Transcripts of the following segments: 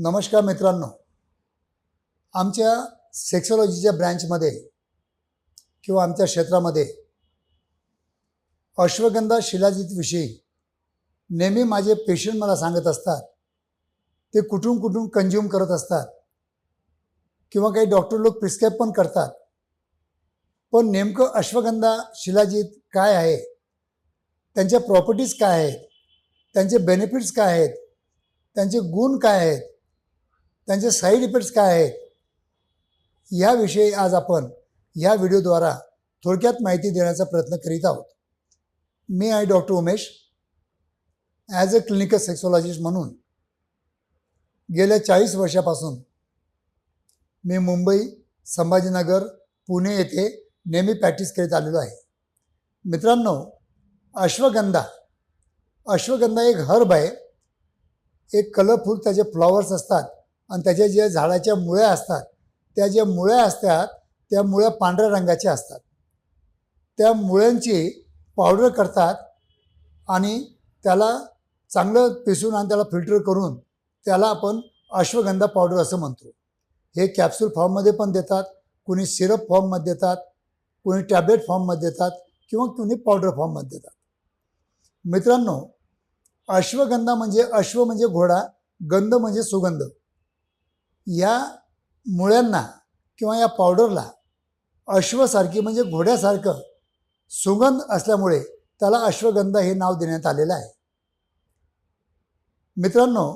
नमस्कार मित्रांनो. आमच्या सेक्सॉलॉजीच्या ब्रँचमध्ये किंवा आमच्या क्षेत्रामध्ये अश्वगंधा शिलाजीतविषयी नेहमी माझे पेशंट मला सांगत असतात. ते कुठून कुठून कंझ्युम करत असतात. किंवा काही डॉक्टर लोक प्रिस्क्राईब पण करतात. पण नेमकं अश्वगंधा शिलाजीत काय आहे? त्यांच्या प्रॉपर्टीज काय आहेत? त्यांचे बेनिफिट्स काय आहेत? त्यांचे गुण काय आहेत? त्यांचे साईड इफेक्ट्स काय आहेत? याविषयी आज आपण या व्हिडिओद्वारा थोडक्यात माहिती देण्याचा प्रयत्न करीत आहोत. मी आहे doctor Umesh. As a clinical sexologist म्हणून गेल्या चाळीस वर्षापासून मी मुंबई संभाजीनगर पुणे येथे नेहमी प्रॅक्टिस करीत आलेलो आहे. मित्रांनो अश्वगंधा. अश्वगंधा एक हर्ब आहे. एक कलरफुल त्याचे फ्लॉवर्स असतात. आणि त्याच्या ज्या झाडाच्या मुळ्या असतात त्या ज्या मुळ्या असतात त्या मुळ्या पांढऱ्या रंगाच्या असतात. त्या मुळ्यांची पावडर करतात आणि त्याला चांगलं पिसून आणि त्याला फिल्टर करून त्याला आपण अश्वगंधा पावडर असं म्हणतो. हे कॅप्सूल फॉर्ममध्ये पण देतात कुणी सिरप फॉर्ममध्ये देतात कुणी टॅबलेट फॉर्ममध्ये देतात किंवा कुणी पावडर फॉर्ममध्ये देतात. मित्रांनो अश्वगंधा म्हणजे अश्व म्हणजे घोडा गंध म्हणजे सुगंध. या मुळ्यांना किंवा या पावडरला अश्वसारखी म्हणजे घोड्यासारखं सुगंध असल्यामुळे त्याला अश्वगंधा हे नाव देण्यात आलेलं आहे. मित्रांनो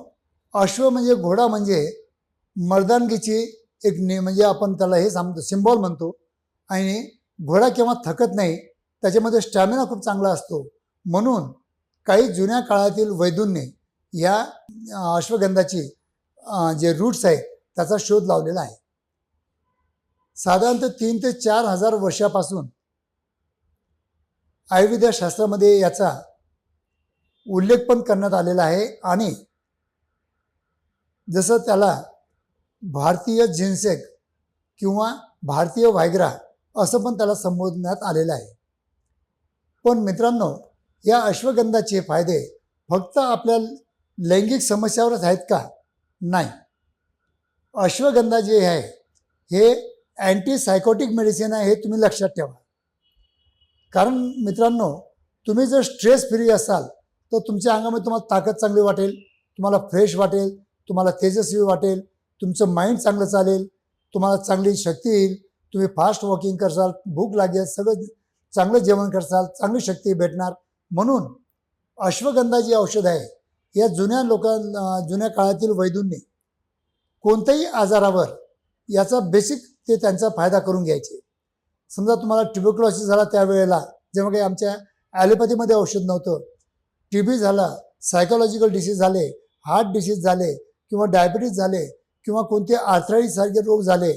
अश्व म्हणजे घोडा म्हणजे मर्दानगीची एक ने म्हणजे आपण त्याला हे सांगतो सिम्बॉल म्हणतो. आणि घोडा केव्हा थकत नाही त्याच्यामध्ये स्टॅमिना खूप चांगला असतो. म्हणून काही जुन्या काळातील वैदूंनी या अश्वगंधाची जे रूट्स आहेत त्याचा शोध लावलेला आहे. साधारणतः तीन ते चार हजार वर्षापासून आयुर्वेदशास्त्रामध्ये याचा उल्लेख पण करण्यात आलेला आहे आणि जसं त्याला भारतीय जिन्सेक किंवा भारतीय व्हायग्रा असं पण त्याला संबोधण्यात आलेलं आहे. पण मित्रांनो या अश्वगंधाचे फायदे फक्त आपल्या लैंगिक समस्यावरच आहेत का? नाही. अश्वगंधा जे आहे हे अँटीसायकोटिक मेडिसिन आहे हे तुम्ही लक्षात ठेवा. कारण मित्रांनो तुम्ही जर स्ट्रेस फ्री असाल तर तुमच्या अंगामध्ये तुम्हाला ताकद चांगली वाटेल तुम्हाला फ्रेश वाटेल तुम्हाला तेजस्वी वाटेल तुमचं माइंड चांगलं चालेल तुम्हाला चांगली शक्ती येईल तुम्ही फास्ट वॉकिंग करसाल भूक लागेल सगळं चांगलं जेवण करसाल चांगली शक्ती भेटणार. म्हणून अश्वगंधा जी औषध आहे या जुन्या लोकां जुन्या काळातील वैद्यूंनी कोणत्याही आजारावर याचा बेसिक ते त्यांचा फायदा करून घ्यायचे. समजा तुम्हाला ट्युबरक्लोसिस झाला त्यावेळेला जेव्हा काही आमच्या ॲलोपॅथीमध्ये औषध नव्हतं टी बी झाला सायकोलॉजिकल डिसीज झाले हार्ट डिसीज झाले किंवा डायबिटीज झाले किंवा कोणते आर्थराईटिस रोग झाले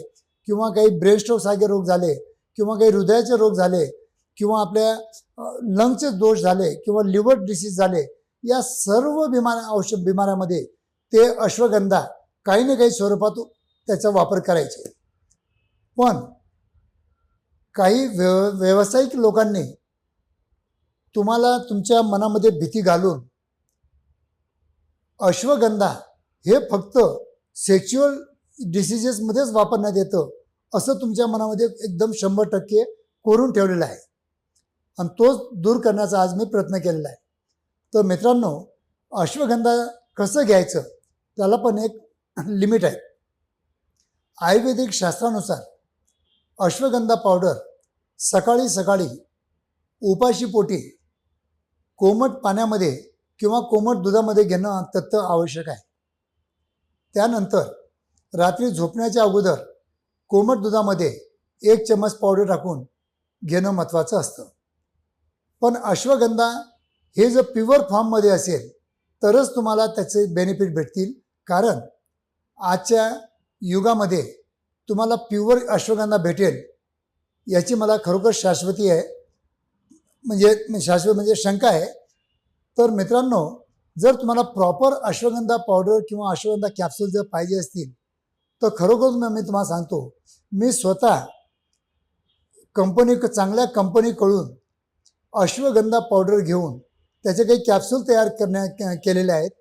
किंवा काही ब्रेन रोग झाले किंवा काही हृदयाचे रोग झाले किंवा आपल्या लंगचे दोष झाले किंवा लिव्हर डिसीज झाले या सर्व बिमार औषध बिमाऱ्यामध्ये ते अश्वगंधा काही ना काही स्वरूपात त्याचा वापर करायचे. पण काही व्यव व्यावसायिक लोकांनी तुम्हाला तुमच्या मनामध्ये भीती घालून अश्वगंधा हे फक्त सेक्च्युअल डिसिजेसमध्येच वापरण्यात येतं असं तुमच्या मनामध्ये एकदम शंभर टक्के कोरून ठेवलेलं आहे. आणि तोच दूर करण्याचा आज मी प्रयत्न केलेला आहे. तर मित्रांनो अश्वगंधा कसं घ्यायचं? त्याला पण एक लिमिट आहे. आयुर्वेदिक शास्त्रानुसार अश्वगंधा पावडर सकाळी सकाळी उपाशी पोटी कोमट पाण्यामध्ये किंवा कोमट दुधामध्ये घेणं अत्यंत आवश्यक आहे. त्यानंतर रात्री झोपण्याच्या अगोदर कोमट दुधामध्ये एक चम्मच पावडर टाकून घेणं महत्त्वाचं असतं. पण अश्वगंधा हे जर प्युअर फॉर्ममध्ये असेल तरच तुम्हाला त्याचे बेनिफिट भेटतील. कारण आजच्या युगामध्ये तुम्हाला प्युअर अश्वगंधा भेटेल याची मला खरोखर शाश्वती आहे. म्हणजे शाश्वत म्हणजे शंका आहे. तर मित्रांनो जर तुम्हाला प्रॉपर अश्वगंधा पावडर किंवा अश्वगंधा कॅप्सूल जर पाहिजे असतील तर खरोखर मी मी तुम्हाला सांगतो मी स्वतः कंपनी चांगल्या कंपनीकडून अश्वगंधा पावडर घेऊन त्याचे काही कॅप्सूल तयार करण्या केलेले आहेत.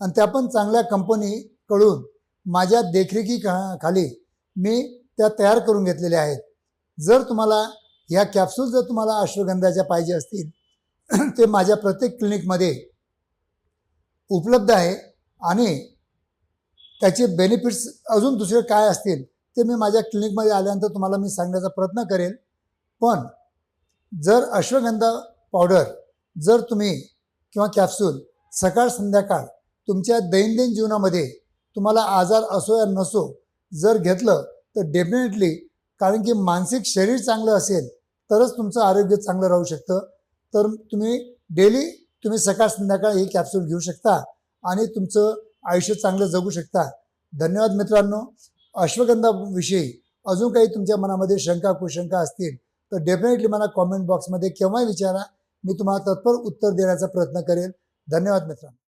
आणि त्या पण चांगल्या कंपनीकडून माझ्या देखरेखी खा- खाली मी त्या तयार करून घेतलेल्या आहेत. जर तुम्हाला ह्या कॅप्सूल जर तुम्हाला अश्वगंधाच्या पाहिजे असतील ते माझ्या प्रत्येक क्लिनिकमध्ये उपलब्ध आहे आणि त्याचे बेनिफिट्स अजून दुसरे काय असतील ते मी माझ्या क्लिनिकमध्ये आल्यानंतर तुम्हाला मी सांगण्याचा प्रयत्न करेल. पण जर अश्वगंधा पावडर जर तुम्ही किंवा कॅप्सूल सकाळ संध्याकाळ तुमच्या दैनंदिन जीवनामध्ये तुम्हाला आजार असो या नसो जर घेतलं तर डेफिनेटली कारण की मानसिक शरीर चांगलं असेल तरच तुमचं आरोग्य चांगलं राहू शकतं. तर तुम्ही डेली तुम्ही सकाळ संध्याकाळ ही कॅप्सूल घेऊ शकता आणि तुमचं आयुष्य चांगलं जगू शकता. धन्यवाद मित्रांनो. अश्वगंधाविषयी अजून काही तुमच्या मनामध्ये शंका कुशंका असतील तर डेफिनेटली मला कॉमेंट बॉक्समध्ये केव्हाही विचारा. मी तुम्हाला तत्पर उत्तर देण्याचा प्रयत्न करेल. धन्यवाद मित्रांनो.